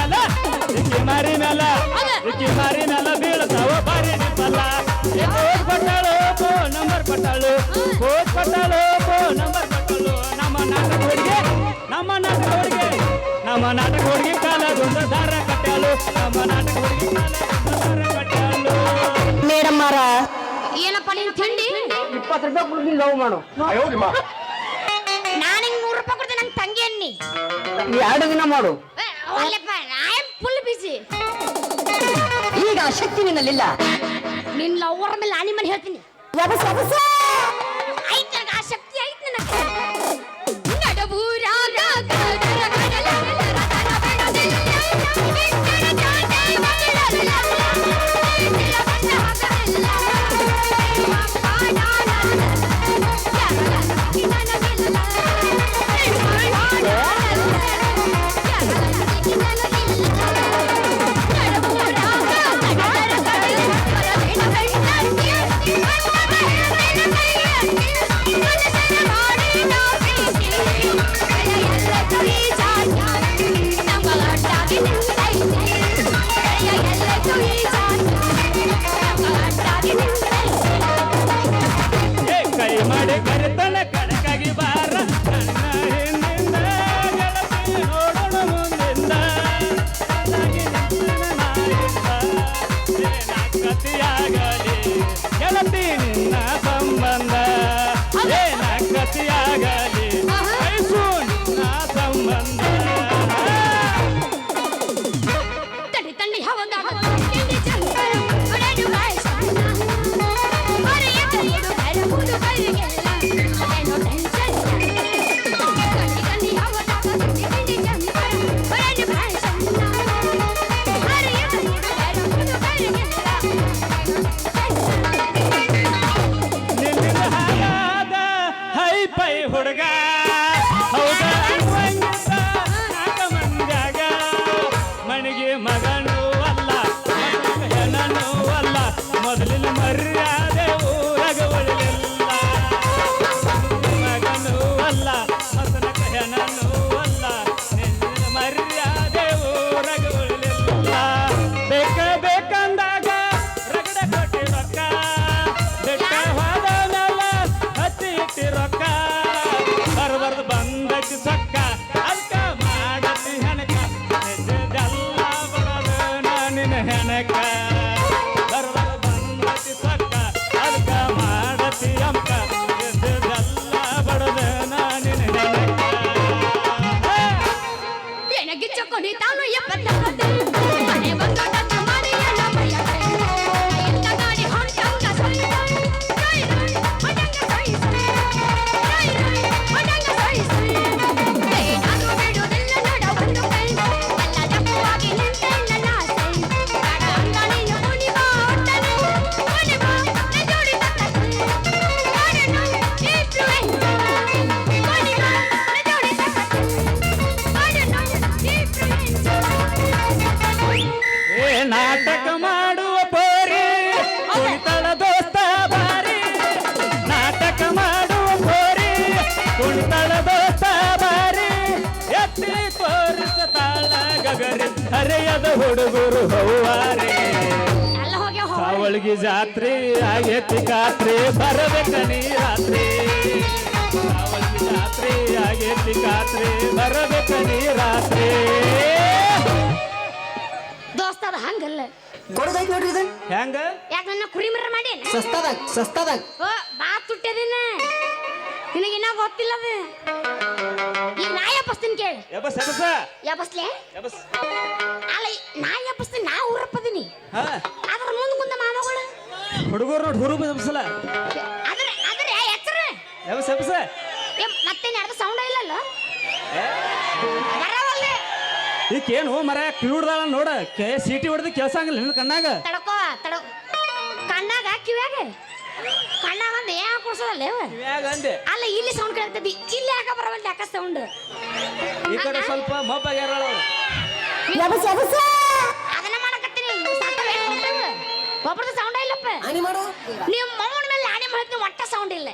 ಮಾರಿ ಮ್ಯಾಲ ಇಕ್ಕಿ ಮಾರಿ ಮ್ಯಾಲ ಬೀಳ್ತಾವ ಬಾರಿ ನಿಂಪಲ್ಲ ಕೋಚ್ ಕೊಟ್ಟಾಳು ಫೋ ನಂಬರ್ ಕೊಟ್ಟಾಳು ಕೋಚ್ ಕೊಟ್ಟಾಳು ಫೋ ನಂಬರ್ ಕೊಟ್ಟಾಳು ನಮ್ಮ ನಾಟಕ ಹುಡುಗಿ ನಮ್ಮ ನಾಟಕ ಹುಡುಗಿ ನಮ್ಮ ನಾಟಕ ಹುಡುಗಿ ಕಾಲದೊಂದ ದಾರ ಕಟ್ಟಾಳು ನಮ್ಮ ನಾಟಕ ಹುಡುಗಿ ಕಾಲದೊಂದ ದಾರ ಕಟ್ಟಾಳು ಮೇಡಮ್ ಮಾರ ಏನಪ್ಪ ನಿನ್ ತಿಂಡಿ ಇಪ್ಪತ್ತು ರೂಪಾಯಿ ಕೊಡ್ತೀನಿ ಲವ್ ಮಾಡು ನಾನು ಹಿಂಗ್ ನೂರು ರೂಪಾಯಿ ಕೊಡ್ತೀನಿ ನಂಗೆ ತಂಗಿ ಅನ್ನಿ ಎರಡು ದಿನ ಮಾಡು ಫುಲ್ ಬಿಸಿ ಈಗ ಶಕ್ತಿ ನಿನ್ನಲ್ಲಿಲ್ಲ. ನಿನ್ನ ಅವರ ಮೇಲೆ ನಾನಿ ಮನೆ ಹೇಳ್ತೀನಿ. Gale, Gale ಕುಣಿತಳ ದೋಸ್ತ ಬಾರಿ ಎತ್ತಿ ತೋರಿಸತಾಳ ಗಗರಿ ಹರೆಯದ ಹುಡುಗರು ಹೌವಾರೆ. ಅವಳಿಗೆ ಜಾತ್ರೆ ಆಗೇತಿ ಕಾತ್ರಿ ಬರಬೇಕ ನೀ ರಾತ್ರಿ. ಅವಳಿಗೆ ಜಾತ್ರೆ ಆಗೇತಿ ಕಾತ್ರಿ ಬರಬೇಕ ನೀ ರಾತ್ರಿ. ದೋಸ್ತ ಅದ ಹಂಗಲ್ಲ. ಕೊಡದೈತ್ ನೋಡ್ರಿ ಇದು. ಹೆಂಗ? ಯಾಕ ನನ್ನ ಕುರಿ ಮರ ಮಾಡಿ ಸಸ್ತಾದಾಗ ಸಸ್ತಾದಾಗ. ಓ ಬಾ ತುಟ್ಟದಿನ ನಿನಗೆ ಇನ್ನ ಗೊತ್ತಿಲ್ಲ ಅದು ಈಗ ನಾ ಎಬ್ಬಸ್ತೀನಿ ಕೇಳಿ. ಎಬಸ್ ಎಬಸ ಎಬ್ಬಸ್ಲೆ? ಎಬಸ್ ಅಲ್ಲ ನಾ ಎಬ್ಬಸ್ತೀನಿ ನಾ ಊರಪ್ಪದೀನಿ ಹಾ. ಅದ್ರ ಮುಂದೆ ಕುಂದ ಮಾಮಗಳು ಹುಡುಗರು ನೋಡಿ ಹುರುಬ ಎಬ್ಸಲ ಅದ್ರ ಅದ್ರ ಎಚ್ಚರ? ಎಬಸ್ ಎಬಸ ಮತ್ತೇನ್ ಅರ್ಧ ಸೌಂಡ್ ಇಲ್ಲಲ್ಲ? ಬರವಲ್ಲೆ ಈಕೇನು ಮರ ಕಿವಿಡ್ದಾಳ ನೋಡ. ಕೆ ಸಿಟಿ ಹೊಡೆದು ಕೇಳ್ಸಂಗಿಲ್ಲ ನಿನ್ನ ಕಣ್ಣಾಗ. ತಡಕೋ ತಡ ಕಣ್ಣಾಗ ಕಿವ್ಯಾಗ? ಕಣ್ಣಾಗ ಒಂದು ಏನ್ ಕೊಡ್ಸೋದಲ್ಲ ಇವ? ಅಂದೆ? ಅಲ್ಲ ಇಲ್ಲಿ ಸೌಂಡ್ ಕೇಳ್ತದಿ ಇಲ್ಲಿ ಯಾಕ ಬರವಲ್ಲ ಯಾಕ ಸೌಂಡ್ ಈ ಕಡೆ ಸ್ವಲ್ಪ ಮೊಬ್ಬಾಗ್ಯಾರ ಯಬಸ ಯಬಸ ಅದನ್ನ ಮಾಡಕತ್ತೀನಿ ಒಬ್ಬರದ್ದು ಸೌಂಡ್ ಇಲ್ಲಪ್ಪ ಆನಿ ಮಾಡು. ನಿಮ್ಮ ಮೌನ ಮೇಲೆ ಆನಿ ಮಾಡ್ತೀನಿ ಒಟ್ಟ ಸೌಂಡ್ ಇಲ್ಲ.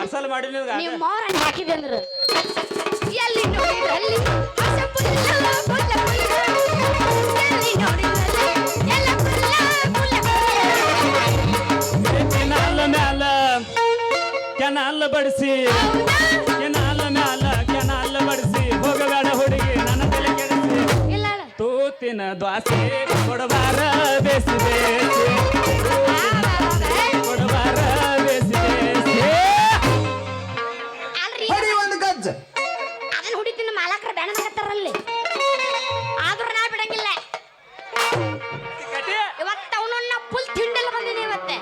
ಪಾರ್ಸಲ್ ಮಾಡಿ ನೀವು ಹಾಕಿದೆ ಅಂದ್ರ. ಎಲ್ಲಿ. ಕೆನಾಲ್ ಮ್ಯಾಲ ಕೆನಾಲ ಬಡಿಸಿ? ಕೆನಾಲ್ ಮ್ಯಾಲ ಕೆನಾಲ್ ಬಡಿಸಿ. ಹೋಗಬೇಡ ಹುಡುಗಿ ನನ್ನ ತಲೆ ಕೆಡಿಸಿ. ತೂತಿನ ದ್ವಾಸೆ ಕೊಡಬಾರ ಬೇಸಿ ಬೇಸಿ. ಇವತ್ತ ಅವನನ್ನ ಫುಲ್ ತಿಂಡಲ್ ಬಂದಿನಿ ಇವತ್ತೆ.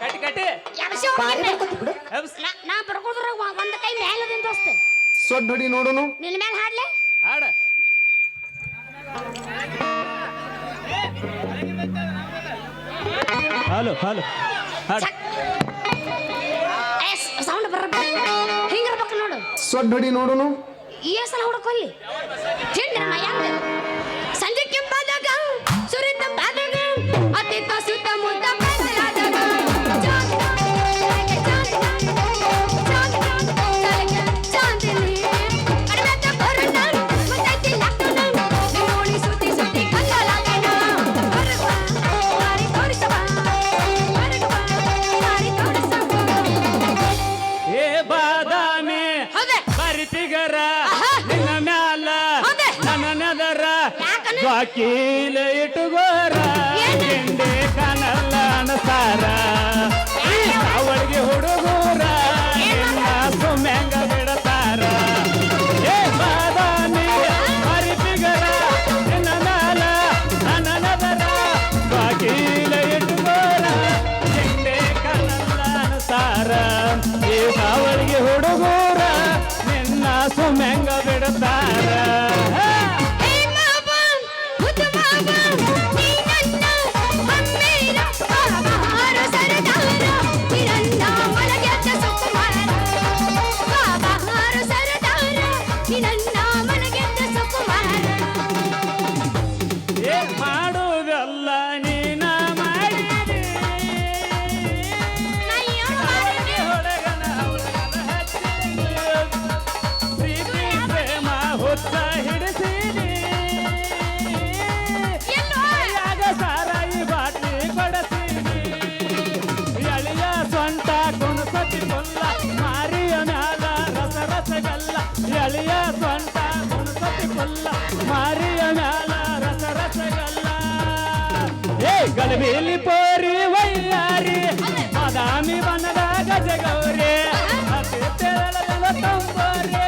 ಕಟ್ಟಿ ಕಟ್ಟಿ. ಎಬ್ಸಿ ಬಾರಿ ಹೋಗ್ತೀನಿ. ಬರ್ತೈತಿ ಬಿಡು ಎಬ್ಸ್. ನಾ- ನಾ ಬರ್ಕೋದ್ರ ಒಂದ್ ಕೈ ದೋಸ್ತ ಸೊಡ್ ಹೊಡಿ ನೋಡುನು. ನಿನ್ ಮೇಲೆ ಹಾಡ್ಲೆ? ಹಾಡ. Hello hello. ಹಾಡ. ಸೌಂಡ್ ಬರ ಹಿಂಗಿರ್ಬೇಕು ನೋಡು. ಸೊಡ್ ಹೊಡಿ ನೋಡುನು. ಈ ಸಲ ಹುಡುಕೊಲ್ಲಿ ತಿಂದ್ರ ಯಾಂದ ಸಂಜೆ Então, te passo, tamo tá ಕುಣಸತಿ ಕೊಲ್ಲ ಮಾರಿಯ ಮ್ಯಾಲ ರಸ ರಸಗಲ್ಲ ಎಳೆಯ ಸ್ವಂತ ಕುಣಸತಿ ಕೊಲ್ಲ ಮಾರಿಯ ಮ್ಯಾಲ ರಸ ರಸಗಲ್ಲ ಏ ಗಲಬೇಲಿ ಪೋರಿ ವೈಯಾರಿ ಬಾದಾಮಿ ಬನದ ಗಜಗೌರಿ ತಂಬೋರಿ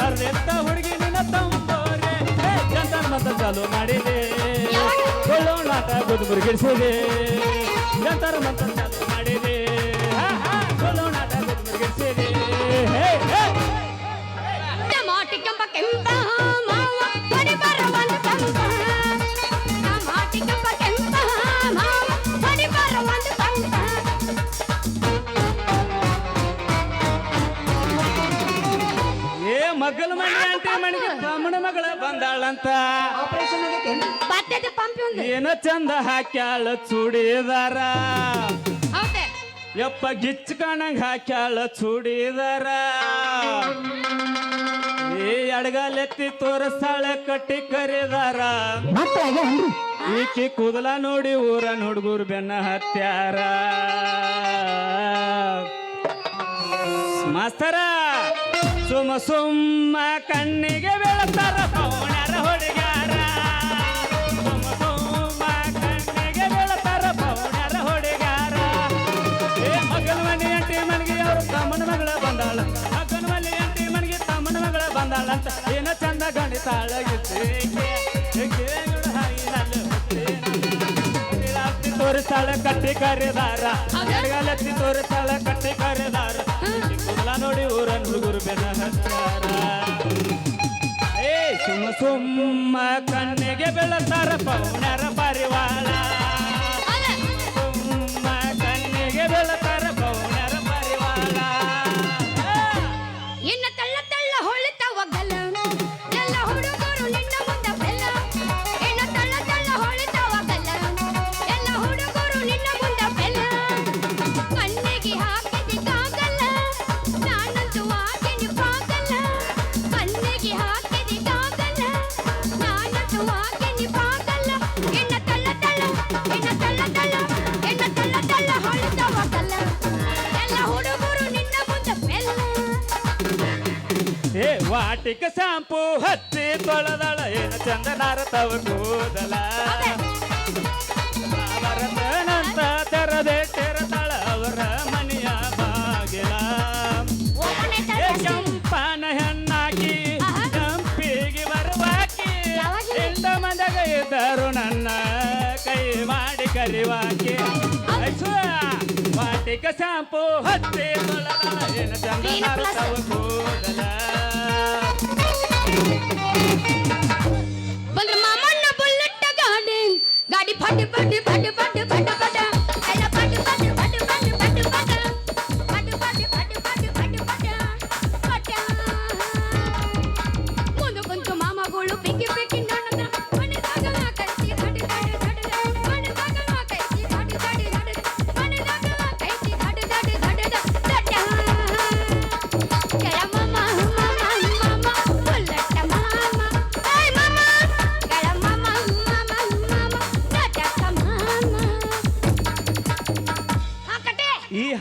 ಹರಿದ ಹುಡುಗಿ ನಿನ್ನ ತಂಬೋರಿ ಏ ಜಂತರ್ ಮತ ಚಾಲು ಮಾಡಿದೆ ಕೊಳ್ಳೋಣಾಟ ಗುದ್ದು ಮುರುಗಿಸಿದೆ ಜಂತರ್ ಮತ ಚಾಲು ಒಂದು ಏನ ಚಂದ ಹಾಕ್ಯಾಳ ಚೂಡಿದಾರ. ಎಪ್ಪ ಯಪ್ಪ ಗಿಚ್ಚ ಕಾಣಂಗ್ ಹಾಕ್ಯಾಳ ಚೂಡಿದಾರ. ಈ ಅಡಗಲೆತ್ತಿ ತೋರಿಸ್ತಾಳ ಕಟ್ಟಿ ಕರೆದಾರ. ಈಕಿ ಕೂದಲ ನೋಡಿ ಊರ ಹುಡುಗರು ಬೆನ್ನ ಹತ್ಯಾರ. ಮಾಸ್ತರ ಸುಮ ಸುಮ್ಮ ಕಣ್ಣಿಗೆ ಬೆಳತಾರ. ಅಂತ ಏನ ಚಂದ ಗಣಿತಾಳ ತೋರಿಸ್ತಾಳ ಕಟ್ಟಿ ಕರೆದಾರ. ಎಡಗಾಲೆತ್ತಿ ತೋರಿಸ್ತಾಳ ಕಟ್ಟಿ ಕರೆದಾರ. ಎಲ್ಲ ನೋಡಿ ಊರನ್ ಹುಡುಗರು ಏ, ಸುಮ್ಮ ಸುಮ್ಮ ಕಣ್ಣಿಗೆ ಬೆಳತಾರ ಪೌಣ್ಯರ ಪರಿವಾಳ ಸುಮ್ಮ ಕಣ್ಣಿಗೆ ಬೆಳತಾರ ಟಿಕ್ಕ ಶಾಂಪು ಹತ್ತಿ ತೊಳದಳ ಏನ ಚಂದನಾರ ತವ ಕೂದಲ. ಬರದನಂತ ತೆರದೆ ತೆರದಳ ಅವರ ಮನೆಯ ಬಾಗಿಲ. ಕೆಂಪನ ಹೆಣ್ಣಾಕಿ ಕೆಂಪಿಗೆ ಬರುವಾಕಿ ಎಂತ ಮಂದಗ ಇದ್ದರು ನನ್ನ ಕೈ ಮಾಡಿ ಕರಿವಾಕಿ ವಾಟಿಕ ಶಾಂಪು ಹತ್ತಿ ತೊಳೆದಳ ಏನ ಚಂದನಾರ ತವ ಕೂದಲ. বল মামার না বললেন গাড়ি ফাটে ফাটে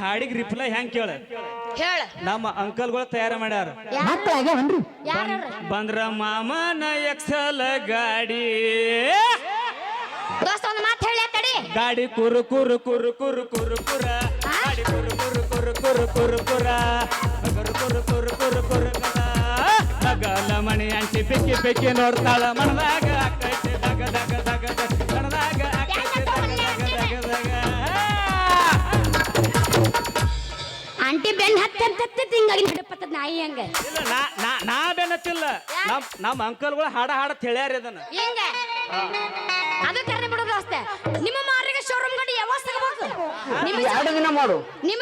ಹಾಡಿಗೆ ರಿಪ್ಲೈ ಹೆಂಗ್ ಕೇಳ ಹೇಳ ನಮ್ಮ ಅಂಕಲ್ಗಳು ತಯಾರು ಮಾಡ್ಯಾರ ಯಾರು ಬಂದ್ರ ಮಾಮನ ಎಕ್ಸಲ್ ಗಾಡಿ ದೋಸ್ತ ಒಂದು ಮಾತು ಹೇಳಿ ತಡಿ ಗಾಡಿ ಕುರು ಕುರು ಕುರು ಕುರು ಕುರು ಕುರ ಗಾಡಿ ಕುರು ಕುರು ಕುರು ಕುರು ಕುರು ಕುರ ಕುರು ಕುರು ಕುರು ಕುರು ಕುರು ಕುರ ನಗಲ ಮಣಿ ಅಂಟಿ ಪಿಕ್ಕಿ ಬಿಕ್ಕಿ ನೋಡ್ತಾಳ ಮನದಾಗ ಅಕ್ಕ ದಗ ದಗ ದಗ ದಗ ಮನದಾಗ ಆಕೈತಿ ದಗ ದಗ ದಗ ಆಂಟಿ ಬೆನ್ ಹತ್ತಿ ಹತ್ತಿ ಹಿಂಗಾಗಿ ನಡಪತ್ತದ ನಾಯಿ ಹಂಗ. ಇಲ್ಲ ನಾ ನಾ ನಾ ಬೆನ್ನತ್ತಿಲ್ಲ. ನಮ್ ನಮ್ಮ ಅಂಕಲ್ಗಳು ಹಾಡ ಹಾಡ ಹೇಳ್ಯಾರ ಇದನ್ನ. ಹಿಂಗ? ಅದು ಕರೆ ಬಿಡೋದು ದೋಸ್ತ ನಿಮ್ಮ ಮಾರಿಗೆ ಶೋರೂಮ್ ಗಡಿ ಯಾವಾಗ ಸಿಗಬೇಕು ನಿಮ್ಮ ಎರಡು ದಿನ ಮಾಡು. ನಿಮ್ಮ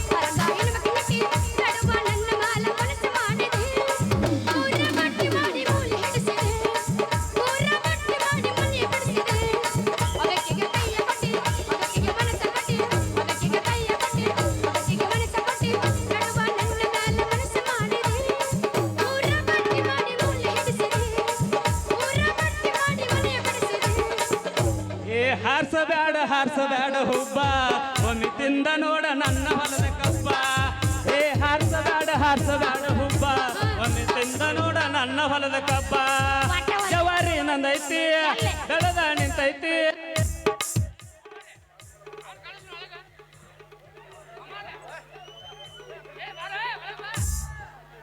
ಹಾರ್ಸಬೇಡ ಹಾರ್ಸಬೇಡ ಹುಬ್ಬ. ಒಮ್ಮೆ ತಿಂದ ನೋಡ ನನ್ನ ಹೊಲದ ಕಬ್ಬ ಏ ಹಾರ್ಸಬೇಡ ಹಾರ್ಸಬೇಡ ಹುಬ್ಬ. ಒಮ್ಮೆ ತಿಂದ ನೋಡ ನನ್ನ ಹೊಲದ ಕಬ್ಬ ಜವಾರಿ ನಂದೈತಿ ಬೆಳೆದ ನಿಂತೈತಿ.